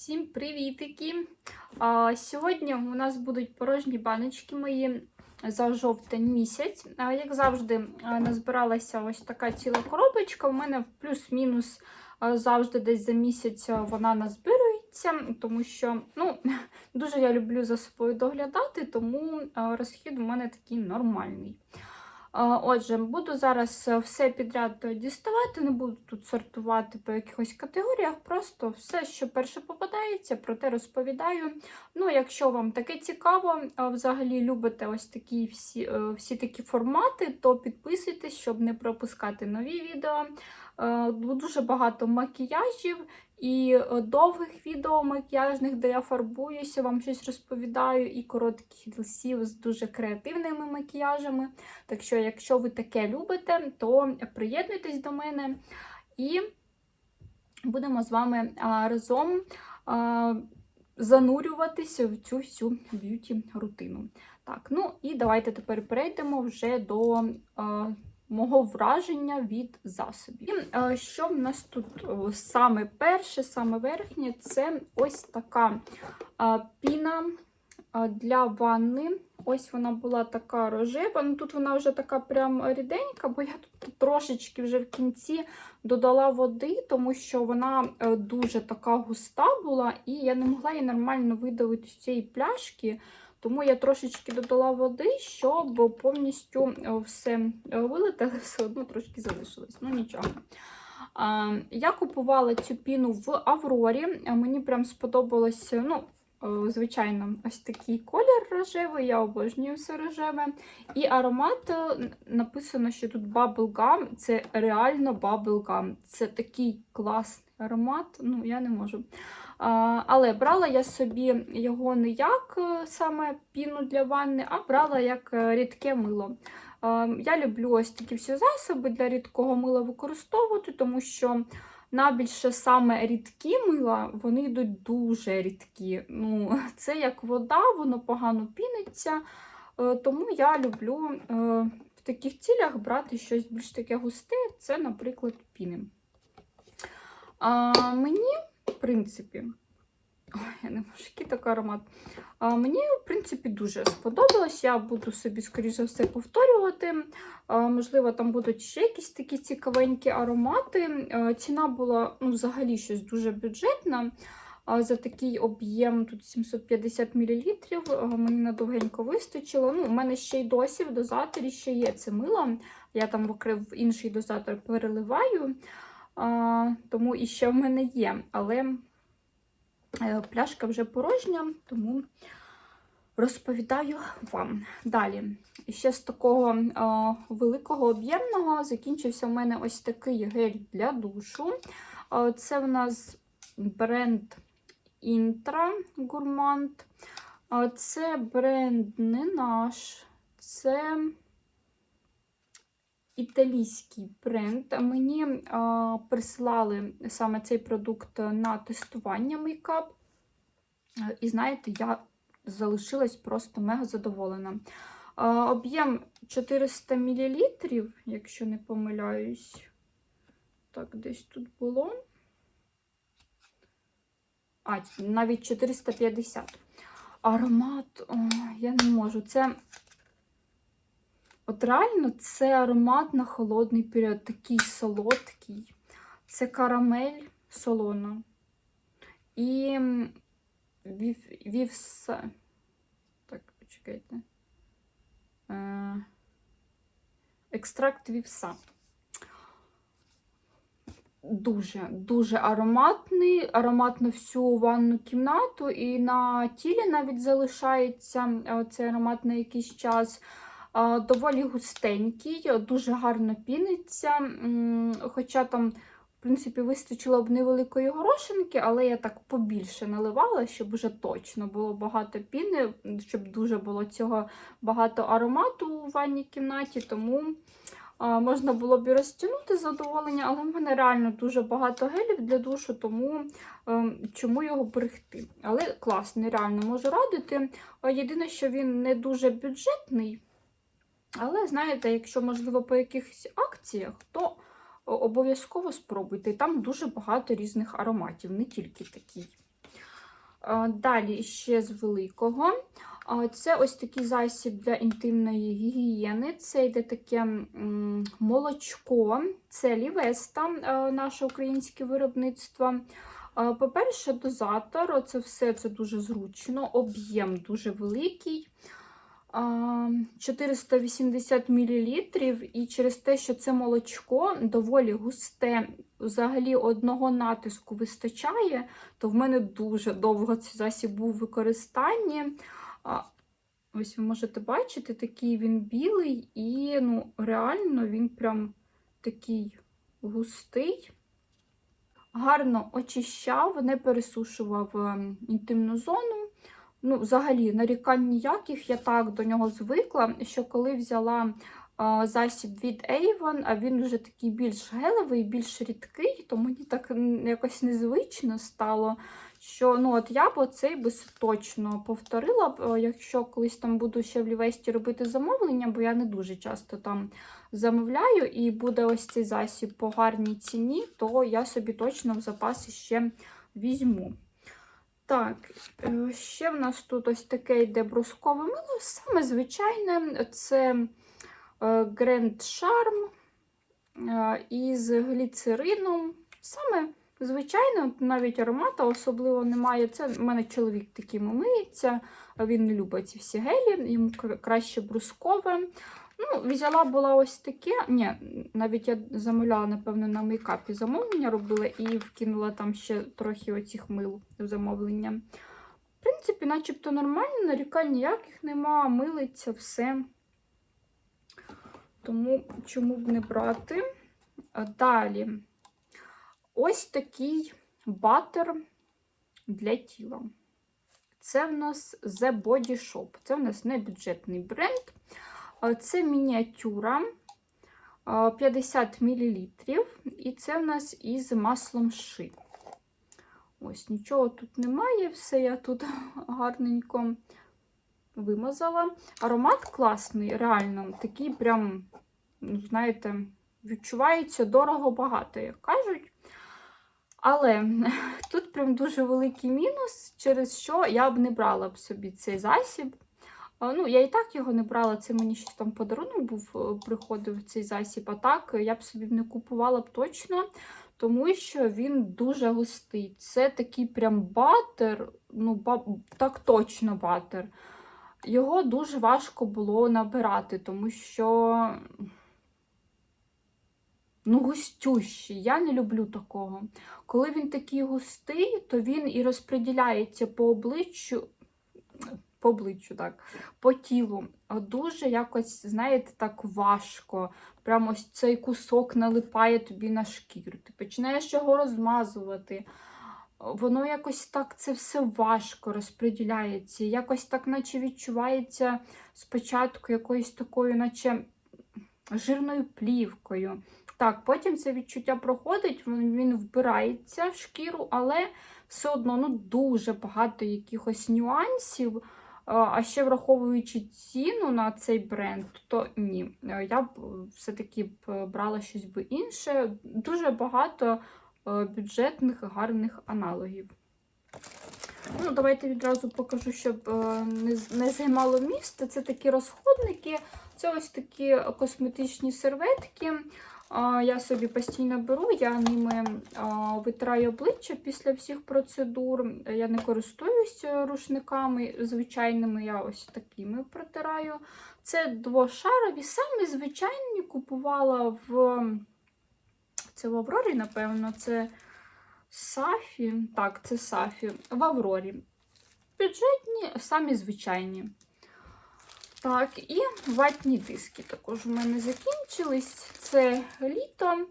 Всім привітики! А, Сьогодні у нас будуть порожні баночки мої за жовтень місяць. А, Як завжди, назбиралася ось така ціла коробочка. У мене плюс-мінус завжди десь за місяць вона назбирується, тому що ну, дуже я люблю за собою доглядати, тому розхід у мене такий нормальний. Отже, буду зараз е, все підряд діставати, не буду тут сортувати по якихось категоріях, просто все, що перше попадається, про те розповідаю. Ну, якщо вам таке цікаво, взагалі любите ось такі всі, е, всі такі формати, то підписуйтесь, щоб не пропускати нові відео. Е, Дуже багато макіяжів і е, довгих відео макіяжних, де я фарбуюся, вам щось розповідаю, і коротких рілсів з дуже креативними макіяжами. Так що, якщо ви таке любите, то приєднуйтесь до мене і будемо з вами разом занурюватися в цю всю б'юті рутину. Так, ну і давайте тепер перейдемо вже до мого враження від засобів. І, а, що в нас тут О, саме перше, саме верхнє це ось така а, піна для ванни. Ось вона була така рожева. Ну тут вона вже така прям ріденька, бо я тут трошечки вже в кінці додала води, тому що вона е, дуже така густа була, і я не могла її нормально видавити з цієї пляшки. Тому я трошечки додала води, щоб повністю е, все вилити, але все одно трошки залишилось. Ну нічого. Я купувала цю піну в Аврорі. Мені прям сподобалося. ну, Е, Звичайно, ось такий колір рожевий, я обожнюю все рожеве. І аромат е, написано, що тут Bubble Gum, це реально Bubble Gum. Це такий класний аромат, ну я не можу. Але брала я собі його не як е, саме піну для ванни, а брала як е, рідке мило. Я люблю ось такі всі засоби для рідкого мила використовувати, тому що Набільше саме рідкі мила, вони йдуть дуже рідкі. Ну, Це як вода, воно погано піниться. Е, Тому я люблю е, в таких цілях брати щось більш таке густе, це, наприклад, піни. Мені, в принципі, Ой, я не можу, який такий аромат. А, Мені, в принципі, дуже сподобалось. Я буду собі, скоріш за все, повторювати. А, Можливо, там будуть ще якісь такі цікавенькі аромати. А, Ціна була ну, взагалі щось дуже бюджетна. А, За такий об'єм тут 750 мл. Мені надовгенько вистачило. Ну, У мене ще й досі в дозаторі ще є це мило. Я там в інший дозатор переливаю, а, тому і ще в мене є. Але Е, Пляшка вже порожня, тому розповідаю вам. Далі, ще з такого е, великого об'ємного закінчився в мене ось такий гель для душу. Е, це в нас бренд Intra Gourmand. Е, це бренд не наш, це італійський бренд. Мені а, прислали саме цей продукт на тестування мейкап. Е, І знаєте, я залишилась просто мега задоволена. Об'єм 400 мл, якщо не помиляюсь. Так, десь тут було. А, навіть 450. Аромат, о, я не можу. Це От реально це аромат на холодний період, такий солодкий. Це карамель солона. І вів, вівса. Так, почекайте. Е, Екстракт вівса. Дуже, дуже ароматний, аромат на всю ванну кімнату, і на тілі навіть залишається е, цей аромат на якийсь час. Доволі густенький, дуже гарно піниться. Хоча там, в принципі, вистачило б невеликої горошинки, але я так побільше наливала, щоб вже точно було багато піни, щоб дуже було цього багато аромату у ванній кімнаті. Тому можна було б і розтягнути задоволення, але в мене реально дуже багато гелів для душу, тому ем, чому його берегти. Але класний, реально можу радити. Єдине, що він не дуже бюджетний. Але, знаєте, якщо, можливо, по якихось акціях, то обов'язково спробуйте. Там дуже багато різних ароматів, не тільки такий. Далі ще з великого. Це ось такий засіб для інтимної гігієни. Це йде таке молочко, це лівеста, е, наше українське виробництво. По-перше, дозатор, це все це дуже зручно, об'єм дуже великий. А, 480 мл, і через те, що це молочко доволі густе, взагалі одного натиску вистачає, то в мене дуже довго цей засіб був в використанні. Ось ви можете бачити, такий він білий, і ну, реально він прям такий густий. Гарно очищав, не пересушував ем, інтимну зону. Ну, взагалі, нарікань ніяких, я так до нього звикла, що коли взяла а, засіб від Avon, а він вже такий більш гелевий, більш рідкий, то мені так якось незвично стало. Що ну от я б оцей би точно повторила е, якщо колись там буду ще в Лівесті робити замовлення, бо я не дуже часто там замовляю, і буде ось цей засіб по гарній ціні, то я собі точно в запаси ще візьму. Так, е, ще в нас тут ось таке йде брускове мило. Саме звичайне, це е, Grand Charm е, із гліцерином. Саме звичайне, навіть аромату особливо немає. Це в мене чоловік таким миється, він не любить ці всі гелі, йому краще брускове. Ну, взяла була ось таке. Ні, навіть я замовляла, напевно, на мейкапі замовлення робила і вкинула там ще трохи оцих мил в замовлення. В принципі, начебто нормально, нарікань ніяких нема, милиться все. Тому чому б не брати? Далі. Ось такий батер для тіла. Це в нас The Body Shop. Це в нас не бюджетний бренд. Це мініатюра 50 мл. І це в нас із маслом ши. Ось, нічого тут немає, все я тут гарненько вимазала. Аромат класний, реально, такий прям, ну, знаєте, відчувається дорого-багато, як кажуть. Але тут прям дуже великий мінус, через що я б не брала б собі цей засіб. Ну, я і так його не брала, це мені щось там подарунок був, е, приходив цей засіб. А так я б собі не купувала б точно, тому що він дуже густий. Це такий прям батер, ну, ба- так точно батер. Його дуже важко було набирати, тому що ну, густющий. Я не люблю такого. Коли він такий густий, то він і розподіляється по обличчю, по обличчю, так, по тілу. Дуже якось, знаєте, так важко. Прямо ось цей кусок налипає тобі на шкіру. Ти починаєш його розмазувати. Воно якось так це все важко розподіляється. Якось так, наче відчувається спочатку якоюсь такою, наче жирною плівкою. Так, потім це відчуття проходить, він вбирається в шкіру, але все одно ну, дуже багато якихось нюансів. А ще враховуючи ціну на цей бренд, то ні. Е, Я б е, все-таки б брала щось би інше. Дуже багато е, бюджетних гарних аналогів. Ну, Давайте відразу покажу, щоб е, не займало місце. Це такі розходники, це ось такі косметичні серветки. Я собі постійно беру, я ними а, витираю обличчя після всіх процедур. Я не користуюся рушниками звичайними, я ось такими протираю. Це двошарові, самі звичайні купувала в це в Аврорі, напевно, це Сафі. Так, це Сафі. В Аврорі. Бюджетні, самі звичайні. Так, і ватні диски також у мене закінчились. Це літо е,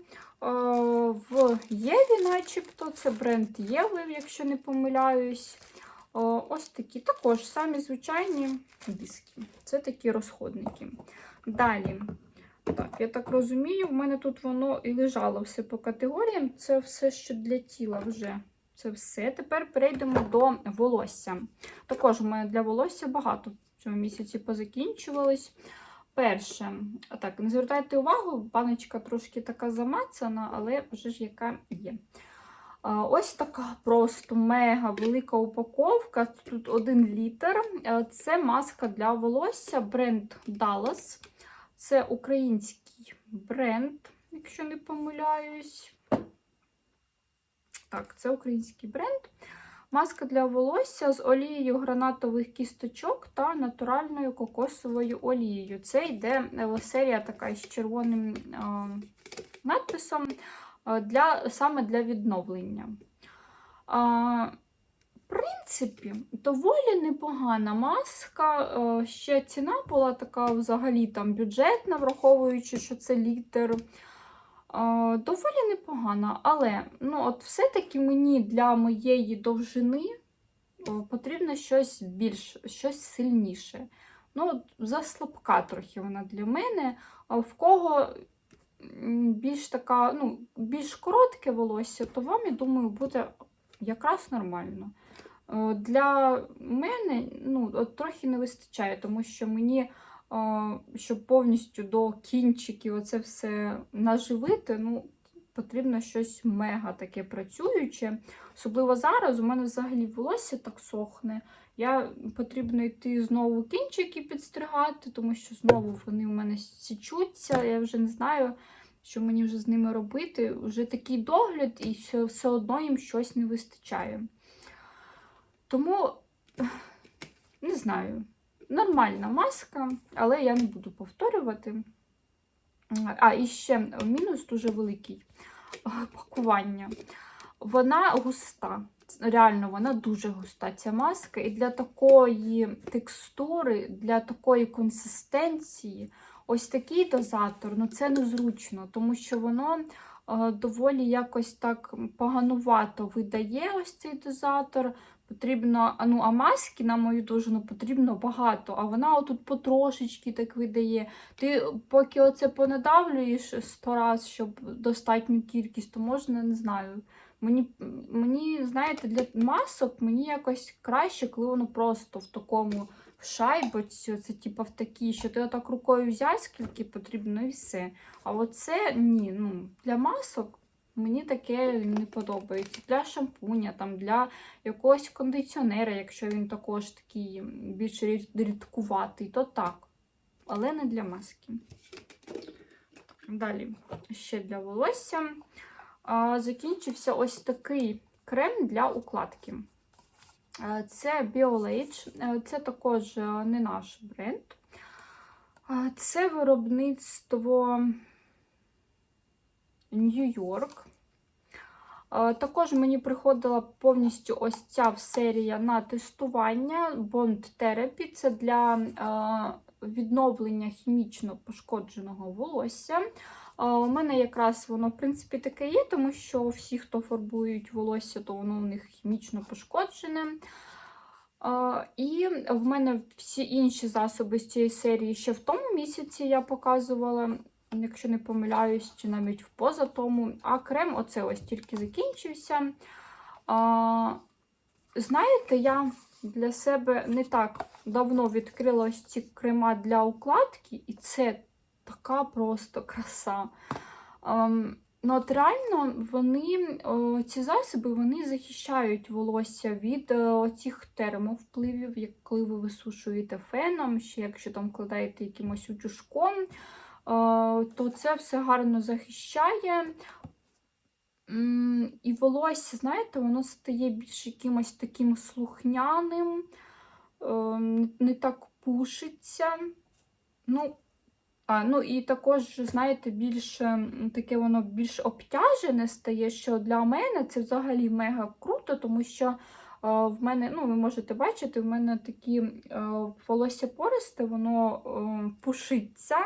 в Єві, начебто. Це бренд Єви, якщо не помиляюсь. Е, Ось такі також самі звичайні диски. Це такі розходники. Далі. Так, я так розумію, в мене тут воно і лежало все по категоріям. Це все, що для тіла вже. Це все. Тепер перейдемо до волосся. Також мене для волосся багато в цьому місяці позакінчувались. Перше, так, не звертайте увагу, баночка трошки така замацана, але вже ж яка є. Ось така просто мега велика упаковка. Тут один літр. Це маска для волосся бренд Dallas. Це український бренд, якщо не помиляюсь. Так, це український бренд. Маска для волосся з олією гранатових кісточок та натуральною кокосовою олією. Це йде е, серія така з червоним е, надписом е, для, саме для відновлення. В принципі, доволі непогана маска. Ще ціна була така взагалі там бюджетна, враховуючи, що це літр. Е, Доволі непогана, але ну, все-таки мені для моєї довжини потрібно щось більш, щось сильніше. Ну, заслабка трохи вона для мене. А в кого більш така, ну, більш коротке волосся, то вам, я думаю, буде якраз нормально. Е, Для мене ну, от трохи не вистачає, тому що мені, е, щоб повністю до кінчиків оце все наживити, ну, потрібно щось мега таке працююче. Особливо зараз у мене взагалі волосся так сохне. Я потрібно йти знову кінчики підстригати, тому що знову вони у мене січуться. Я вже не знаю, що мені вже з ними робити. Вже такий догляд, і все, все одно їм щось не вистачає. Тому не знаю, нормальна маска, але я не буду повторювати. А, і ще мінус дуже великий пакування. Вона густа. Реально, вона дуже густа, ця маска. І для такої текстури, для такої консистенції, ось такий дозатор, ну це незручно, тому що воно е, доволі якось так поганувато видає ось цей дозатор. Потрібно, а, ну, а маски, на мою довжину, потрібно багато, а вона отут потрошечки так видає. Ти поки оце понадавлюєш сто раз, щоб достатню кількість, то можна, не знаю. Мені, мені, знаєте, для масок мені якось краще, коли воно просто в такому шайбоці, це типу в такій, що ти отак рукою взяв, скільки потрібно, і все. А оце ні. ну, Для масок мені таке не подобається. Для шампуня, там, для якогось кондиціонера, якщо він також такий більш рідкуватий, то так. Але не для маски. Далі ще для волосся. А, Закінчився ось такий крем для укладки. Це BioLage, це також е, не наш бренд. Це виробництво Нью-Йорк. Е, Також мені приходила повністю ось ця серія на тестування Bond Therapy. Це для е, відновлення хімічно пошкодженого волосся. Е, У мене якраз воно, в принципі, таке є, тому що всі, хто фарбують волосся, то воно у них хімічно пошкоджене. І в мене всі інші засоби з цієї серії ще в тому місяці я показувала, якщо не помиляюсь, чи навіть в поза тому. А крем оце ось тільки закінчився. А, знаєте, я для себе не так давно відкрила ось ці крема для укладки, і це така просто краса. Ем, ну, от реально вони, о, ці засоби вони захищають волосся від е, цих термовпливів, як коли ви висушуєте феном, ще якщо там вкладаєте якимось утюжком, то це все гарно захищає. І волосся, знаєте, воно стає більш якимось таким слухняним, е, не так пушиться. Ну, а, ну і також, знаєте, більш м, таке воно більш обтяжене стає, що для мене це взагалі мега круто, тому що е, в мене, ну, ви можете бачити, в мене такі е, волосся пористе, воно е, пушиться,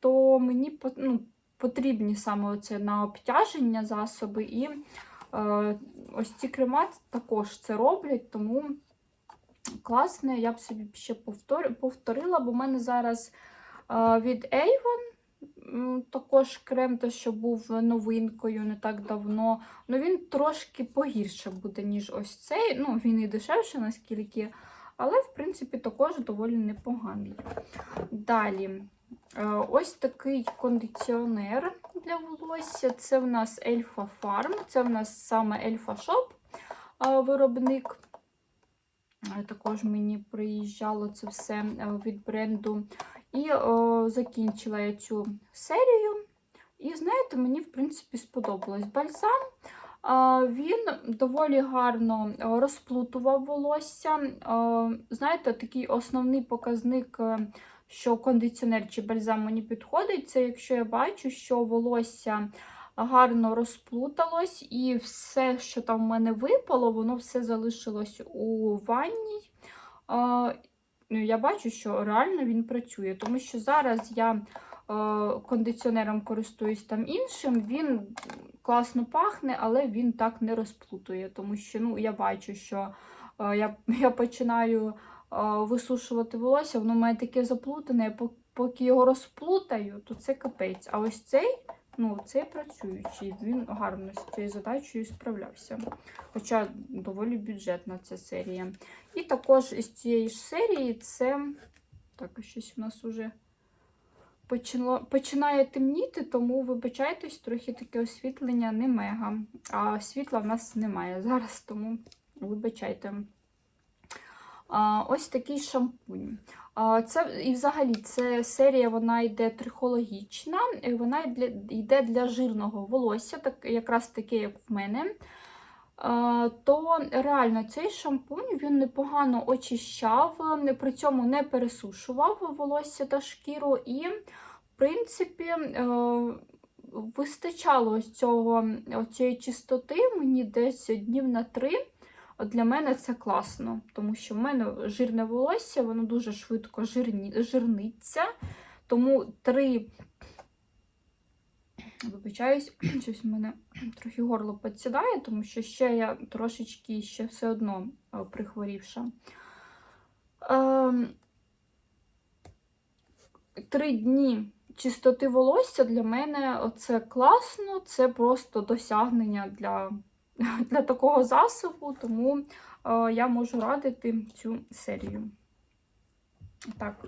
то мені ну, потрібні саме оце на обтяження засоби. І е, ось ці крема також це роблять, тому класне, я б собі ще повтор- повторила, бо в мене зараз е, від Avon також крем, те, що був новинкою не так давно. Ну він трошки погірше буде, ніж ось цей. Ну, він і дешевше, наскільки, але, в принципі, також доволі непоганий. Далі. Е, Ось такий кондиціонер для волосся. Це в нас Ельфа Farm, це в нас саме Ельфа Shop е, виробник. Е, Також мені приїжджало це все від бренду. І о, закінчила я цю серію. І знаєте, мені, в принципі, сподобалось бальзам. Він доволі гарно розплутував волосся. Знаєте, такий основний показник, що кондиціонер чи бальзам мені підходить, це якщо я бачу, що волосся гарно розплуталось, і все, що там в мене випало, воно все залишилось у ванній. А, ну, Я бачу, що реально він працює, тому що зараз я кондиціонером користуюсь там іншим, він класно пахне, але він так не розплутує, тому що ну, я бачу, що я, я починаю висушувати волосся, воно має таке заплутане, поки його розплутаю, то це капець. А ось цей, ну, цей працюючий, він гарно з цією задачею справлявся. Хоча доволі бюджетна ця серія. І також із цієї ж серії це. Так, щось у нас уже почало, починає темніти, тому вибачайтесь, трохи таке освітлення не мега. А світла в нас немає зараз, тому вибачайте. Ось такий шампунь. Це і взагалі це серія вона йде трихологічна, вона йде, для жирного волосся, так, якраз таке, як в мене. То реально цей шампунь він непогано очищав, при цьому не пересушував волосся та шкіру, і, в принципі, е, вистачало цього, цієї чистоти мені десь днів на три. От Для мене це класно, тому що в мене жирне волосся, воно дуже швидко жирні, жирниться. Тому три, вибачаюсь, щось в мене трохи горло підсідає, тому що ще я трошечки ще все одно е, прихворівша. Ем, Три дні чистоти волосся для мене це класно, це просто досягнення для, для такого засобу, тому е, я можу радити цю серію. Так.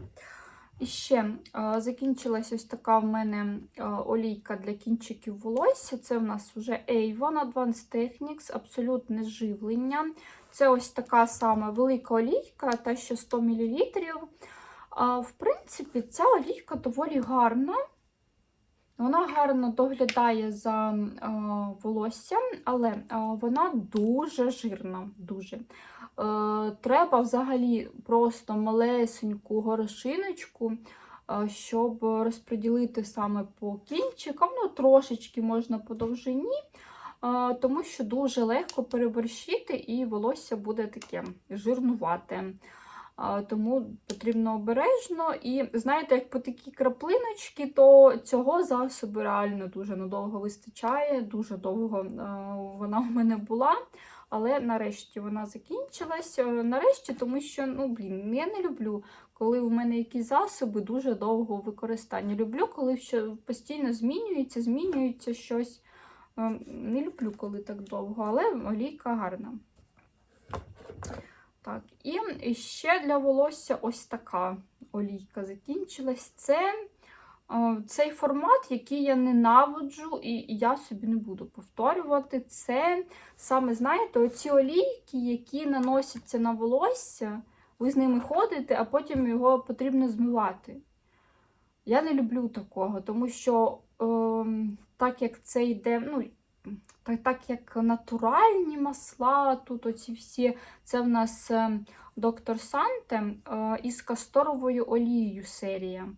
І ще е, закінчилась ось така в мене е, олійка для кінчиків волосся. Це в нас вже Avon Advanced Techniques, абсолютне живлення. Це ось така сама велика олійка, та що 100 мл. В принципі, ця олійка доволі гарна. Вона гарно доглядає за волоссям, але вона дуже жирна. Дуже. Е, треба взагалі просто малесеньку горошиночку, щоб розподілити саме по кінчикам. Ну, трошечки можна по довжині, тому що дуже легко переборщити, і волосся буде таке жирнувате. Тому потрібно обережно. І знаєте, як по такі краплиночки, то цього засобу реально дуже надовго вистачає. Дуже довго е, вона в мене була. Але нарешті вона закінчилась. Е, Нарешті, тому що, ну, блін, я не люблю, коли у мене якісь засоби дуже довго використання. Люблю, коли що постійно змінюється, змінюється щось. Е, Не люблю, коли так довго, але олійка гарна. Так, і ще для волосся ось така олійка закінчилась. Це е, цей формат, який я ненавиджу, і я собі не буду повторювати. Це саме, знаєте, оці олійки, які наносяться на волосся, ви з ними ходите, а потім його потрібно змивати. Я не люблю такого, тому що е, так як це йде, ну, так, так як натуральні масла, тут оці всі, це в нас е, доктор Санте е, із касторовою олією серія.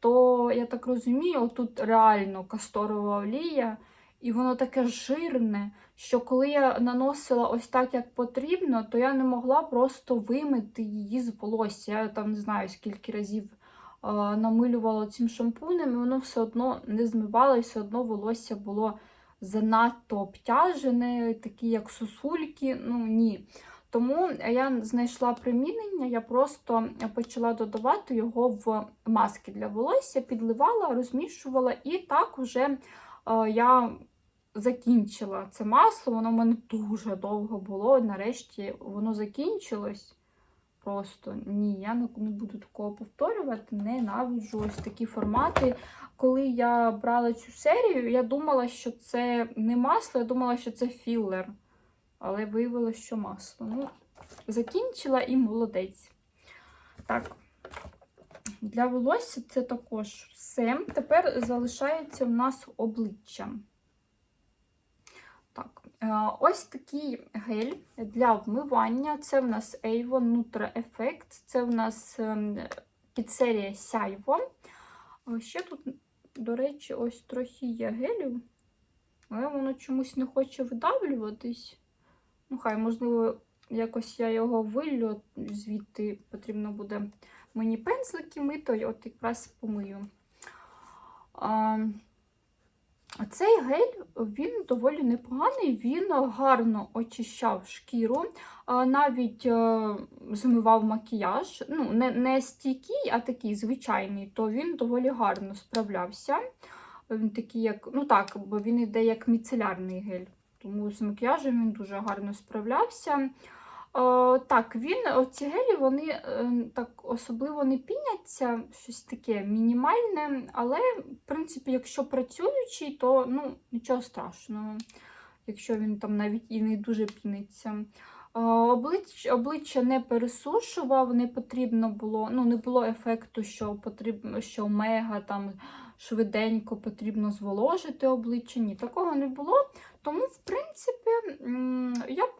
То, я так розумію, тут реально касторова олія, і воно таке жирне, що коли я наносила ось так, як потрібно, то я не могла просто вимити її з волосся. Я там не знаю, скільки разів е, намилювала цим шампунем, і воно все одно не змивало, і все одно волосся було занадто обтяжене, такі як сосульки. Ну ні. Тому я знайшла примінення, я просто почала додавати його в маски для волосся, підливала, розмішувала, і так вже е, я закінчила це масло. Воно в мене дуже довго було. Нарешті воно закінчилось. просто ні, я не буду такого повторювати. Ненавиджу ось такі формати. Коли я брала цю серію, я думала, що це не масло, я думала, що це філлер. Але виявилося, що масло. Ну, закінчила і молодець. Так, для волосся це також все. Тепер залишається в нас обличчя. Так, е, ось такий гель для вмивання. Це в нас Avon Nutra Effect. Це в нас ем, підсерія Сяйво. Ще тут, до речі, ось трохи є гелю, але воно чомусь не хоче видавлюватись. Ну, хай, можливо, якось я його виллю, звідти потрібно буде мені пензлики мити, от якраз помию. А, цей гель він доволі непоганий, він гарно очищав шкіру, навіть е, змивав макіяж. Ну, не, не стійкий, а такий звичайний, то він доволі гарно справлявся. Він такий, як, ну так, бо він іде як міцелярний гель. Тому з макіяжем він дуже гарно справлявся. О, так, він, оці гелі, вони е, так особливо не піняться, щось таке мінімальне, але, в принципі, якщо працюючий, то ну, нічого страшного, якщо він там навіть і не дуже піниться. Облич, обличчя не пересушував, не потрібно було, ну, не було ефекту, що потрібно, що мега там швиденько потрібно зволожити обличчя. Ні, такого не було. Тому, в принципі, я б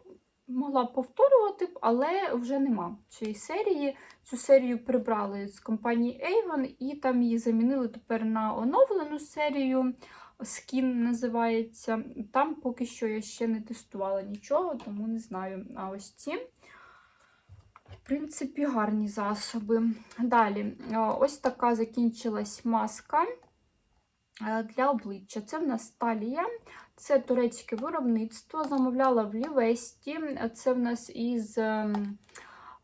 могла повторювати, але вже нема цієї серії. Цю серію прибрали з компанії Avon і там її замінили тепер на оновлену серію. Skin називається. Там поки що я ще не тестувала нічого, тому не знаю. А ось ці, в принципі, гарні засоби. Далі, ось така закінчилась маска для обличчя. Це в нас талія. Це турецьке виробництво. Замовляла в Лівесті. Це в нас із ем,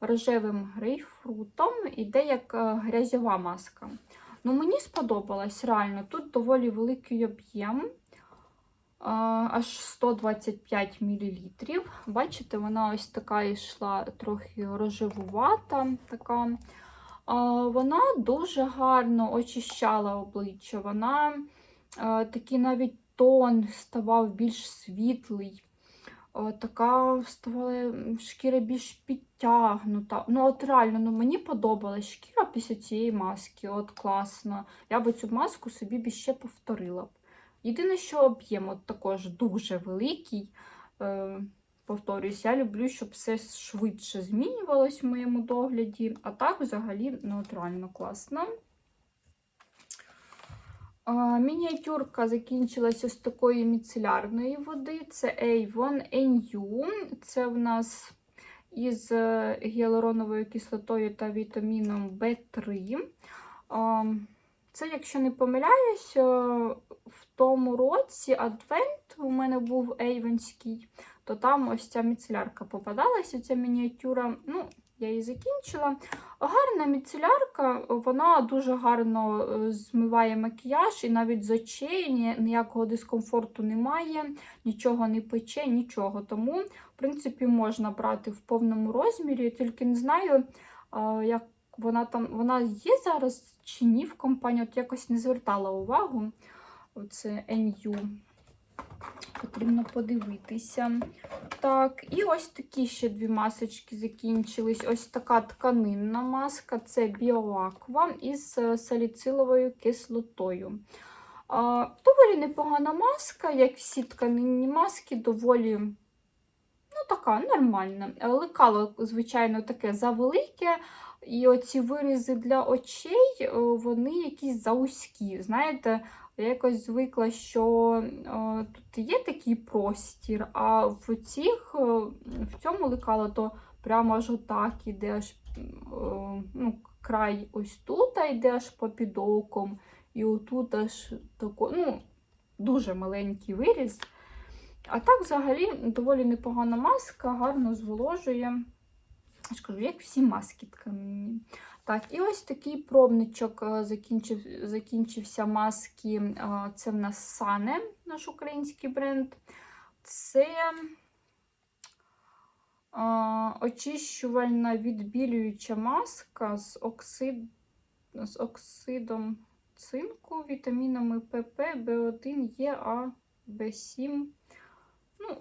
рожевим грейпфрутом. Іде як е, грязьова маска. Ну, Мені сподобалось реально. Тут доволі великий об'єм, аж 125 мл. Бачите, вона ось така йшла трохи рожевувата. така. Вона дуже гарно очищала обличчя. Вона а, такий навіть тон ставав більш світлий. Така ставала шкіра більш підтягнута. Ну, от реально, ну, мені подобалась шкіра після цієї маски. От класно. Я би цю маску собі б ще повторила б. Єдине, що об'єм от також дуже великий. Е, повторюсь, я люблю, щоб все швидше змінювалось в моєму догляді. А так, взагалі, ну, от реально класно. Мініатюрка закінчилася з такої міцелярної води. Це Avon NU. Це в нас із е, гіалуроновою кислотою та вітаміном В3. Це, якщо не помиляюсь, е, в тому році Адвент у мене був Ейвенський, то там ось ця міцелярка попадалася, ця мініатюра. Ну, я її закінчила. Гарна міцелярка, вона дуже гарно е, змиває макіяж і навіть з очей ніякого дискомфорту немає, нічого не пече, нічого. Тому, в принципі, можна брати в повному розмірі. Тільки не знаю, як вона там вона є зараз чи ні в компанії. От якось не звертала увагу. Оце NU. Потрібно подивитися. Так, і ось такі ще дві масочки закінчились. Ось така тканинна маска це Біоаква із е, саліциловою кислотою. А, доволі непогана маска, як всі тканинні маски, доволі ну, така нормальна. Лекало, звичайно, таке завелике. І оці вирізи для очей, е, вони якісь заузькі. Знаєте, я якось звикла, що е, тут є такий простір, а в цих, е, в цьому лекало то прямо аж отак іде аж е, ну, край ось тут, а йде аж по під оком, і отут аж тако, ну, дуже маленький виріз. А так, взагалі, доволі непогана маска, гарно зволожує. Ж як всі маски тканинні. Так, і ось такий пробничок е, закінчив, закінчився маски. е, Це в нас Сане, наш український бренд. Це очищувальна відбілююча маска з, оксид... з оксидом цинку, вітамінами ПП, В1, Е, А, В7.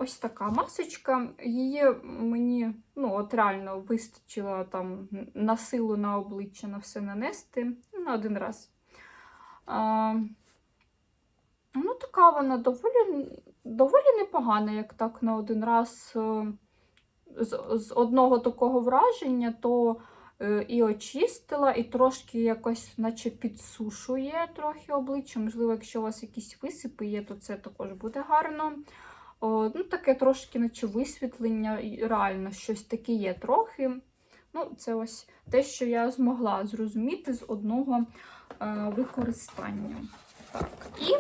Ось така масочка. Її мені ну, от реально вистачило там на силу на обличчя на все нанести на один раз. А, ну, така вона доволі, доволі непогана, як так на один раз. З, з одного такого враження, то е, і очистила, і трошки якось, наче підсушує трохи обличчя. Можливо, якщо у вас якісь висипи є, то це також буде гарно. Ну, таке трошки, наче висвітлення, реально щось таке є трохи. Ну, це ось те, що я змогла зрозуміти з одного е, використання. Так, і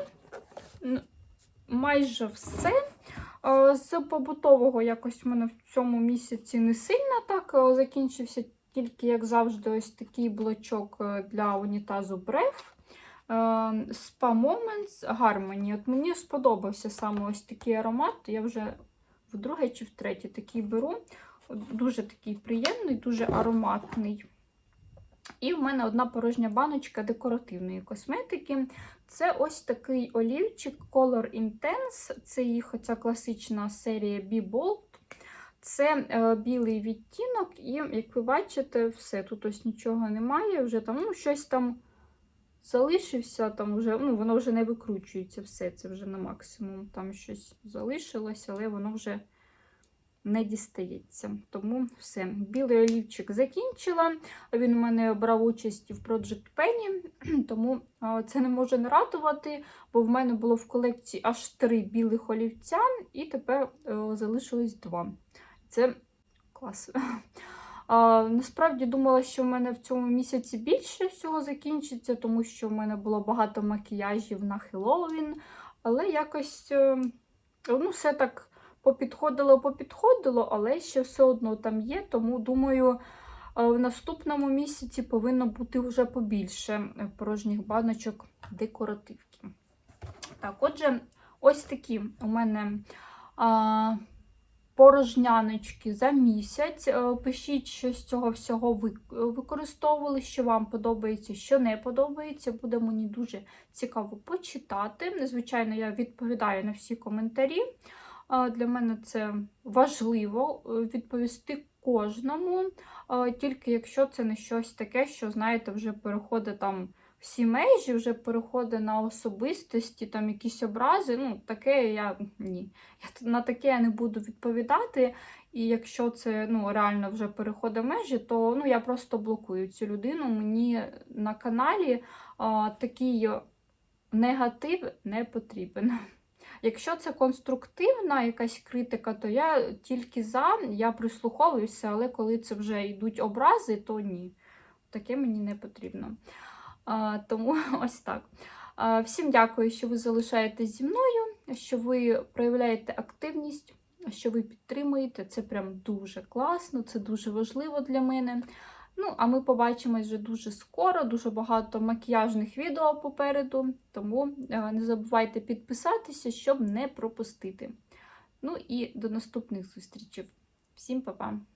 майже все. Е, З побутового якось в мене в цьому місяці не сильно так е, закінчився, тільки, як завжди, ось такий блочок е, для унітазу Bref. Spa Moments Harmony. От мені сподобався саме ось такий аромат. Я вже вдруге чи втретє такий беру. Дуже такий приємний, дуже ароматний. І в мене одна порожня баночка декоративної косметики. Це ось такий олівчик Color Intense. Це їх оця класична серія Be Bold. Це е, білий відтінок, і, як ви бачите, все, тут ось нічого немає. Вже там ну, щось там залишився, там вже, ну, воно вже не викручується все, це вже на максимум. Там щось залишилось, але воно вже не дістається. Тому все. Білий олівчик закінчила. Він у мене брав участь в Project Penny, тому це не може не радувати, бо в мене було в колекції аж три білих олівця, і тепер е, залишилось два. Це клас. А, насправді думала, що в мене в цьому місяці більше всього закінчиться, тому що в мене було багато макіяжів на Хеллоуін, але якось е, ну, все так попідходило, попідходило, але ще все одно там є. Тому думаю, е, в наступному місяці повинно бути вже побільше порожніх баночок декоративки. Так, отже, ось такі у мене. А, порожняночки за місяць. Е, Пишіть, що з цього всього ви використовували, що вам подобається, що не подобається. Буде мені дуже цікаво почитати. Звичайно, я відповідаю на всі коментарі. Е, Для мене це важливо е, відповісти кожному, е, тільки якщо це не щось таке, що, знаєте, вже переходить там всі межі, вже переходить на особистості, там якісь образи. Ну, таке я ні. Я на таке я не буду відповідати. І якщо це ну, реально вже переходить межі, то ну, я просто блокую цю людину. Мені на каналі а, такий негатив не потрібен. Якщо це конструктивна якась критика, то я тільки за, я прислуховуюся, але коли це вже йдуть образи, то ні. Таке мені не потрібно. Тому ось так. Всім дякую, що ви залишаєтесь зі мною, що ви проявляєте активність, що ви підтримуєте. Це прям дуже класно, це дуже важливо для мене. Ну, а ми побачимось вже дуже скоро, дуже багато макіяжних відео попереду. Тому е, не забувайте підписатися, щоб не пропустити. Ну і до наступних зустрічей. Всім па-па!